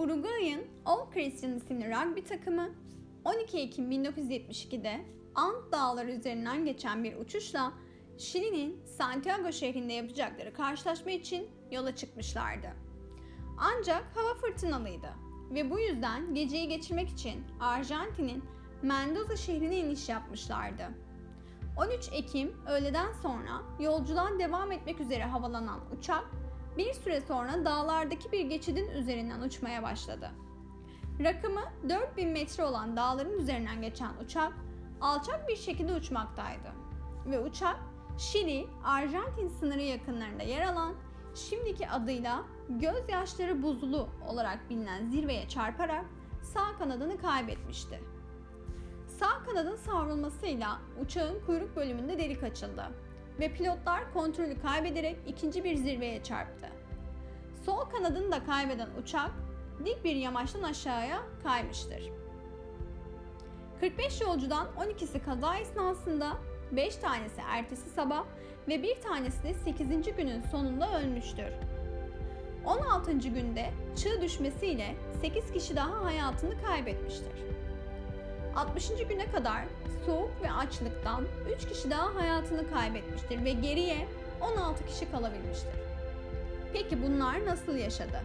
Uruguay'ın All Christian isimli rugby takımı 12 Ekim 1972'de Ant Dağları üzerinden geçen bir uçuşla Şili'nin Santiago şehrinde yapacakları karşılaşma için yola çıkmışlardı. Ancak hava fırtınalıydı ve bu yüzden geceyi geçirmek için Arjantin'in Mendoza şehrine iniş yapmışlardı. 13 Ekim öğleden sonra yolculuğa devam etmek üzere havalanan uçak bir süre sonra dağlardaki bir geçidin üzerinden uçmaya başladı. Rakımı 4000 metre olan dağların üzerinden geçen uçak alçak bir şekilde uçmaktaydı. Ve uçak Şili, Arjantin sınırı yakınlarında yer alan şimdiki adıyla gözyaşları buzulu olarak bilinen zirveye çarparak sağ kanadını kaybetmişti. Sağ kanadın savrulmasıyla uçağın kuyruk bölümünde delik açıldı ve pilotlar kontrolü kaybederek ikinci bir zirveye çarptı. Sol kanadını da kaybeden uçak dik bir yamaçtan aşağıya kaymıştır. 45 yolcudan 12'si kaza esnasında, 5 tanesi ertesi sabah ve bir tanesi de 8. günün sonunda ölmüştür. 16. günde çığ düşmesiyle 8 kişi daha hayatını kaybetmiştir. 60. güne kadar soğuk ve açlıktan 3 kişi daha hayatını kaybetmiştir ve geriye 16 kişi kalabilmiştir. Peki bunlar nasıl yaşadı?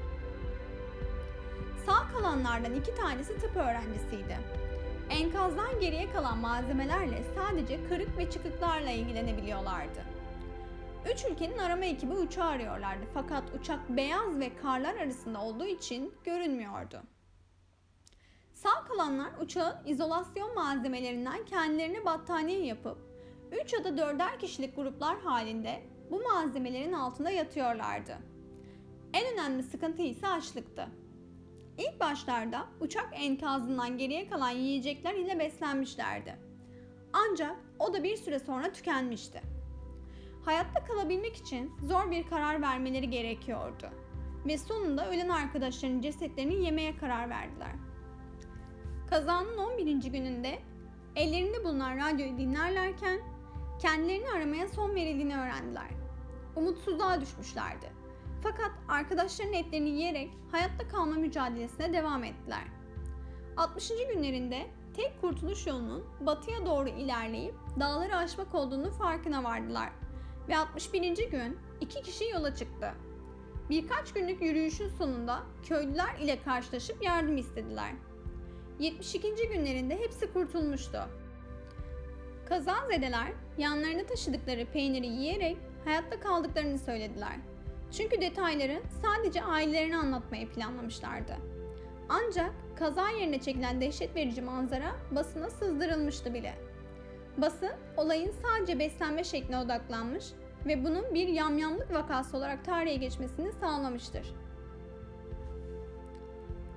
Sağ kalanlardan iki tanesi tıp öğrencisiydi. Enkazdan geriye kalan malzemelerle sadece kırık ve çıkıklarla ilgilenebiliyorlardı. Üç ülkenin arama ekibi uçağı arıyorlardı fakat uçak beyaz ve karlar arasında olduğu için görünmüyordu. Sağ kalanlar uçağın izolasyon malzemelerinden kendilerine battaniye yapıp 3 ya da 4'er kişilik gruplar halinde bu malzemelerin altında yatıyorlardı. En önemli sıkıntı ise açlıktı. İlk başlarda uçak enkazından geriye kalan yiyecekler ile beslenmişlerdi. Ancak o da bir süre sonra tükenmişti. Hayatta kalabilmek için zor bir karar vermeleri gerekiyordu ve sonunda ölen arkadaşlarının cesetlerini yemeye karar verdiler. Kazanın 11. gününde ellerinde bulunan radyoyu dinlerlerken kendilerini aramaya son verildiğini öğrendiler. Umutsuzluğa düşmüşlerdi. Fakat arkadaşlarının etlerini yiyerek hayatta kalma mücadelesine devam ettiler. 60. günlerinde tek kurtuluş yolunun batıya doğru ilerleyip dağları aşmak olduğunu farkına vardılar. Ve 61. gün iki kişi yola çıktı. Birkaç günlük yürüyüşün sonunda köylüler ile karşılaşıp yardım istediler. 72. günlerinde hepsi kurtulmuştu. Kazazedeler yanlarında taşıdıkları peyniri yiyerek hayatta kaldıklarını söylediler. Çünkü detayları sadece ailelerine anlatmayı planlamışlardı. Ancak kaza yerine çekilen dehşet verici manzara basına sızdırılmıştı bile. Basın olayın sadece beslenme şekline odaklanmış ve bunun bir yamyamlık vakası olarak tarihe geçmesini sağlamıştır.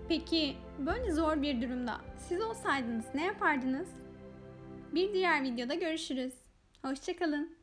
Peki böyle zor bir durumda siz olsaydınız ne yapardınız? Bir diğer videoda görüşürüz. Hoşçakalın.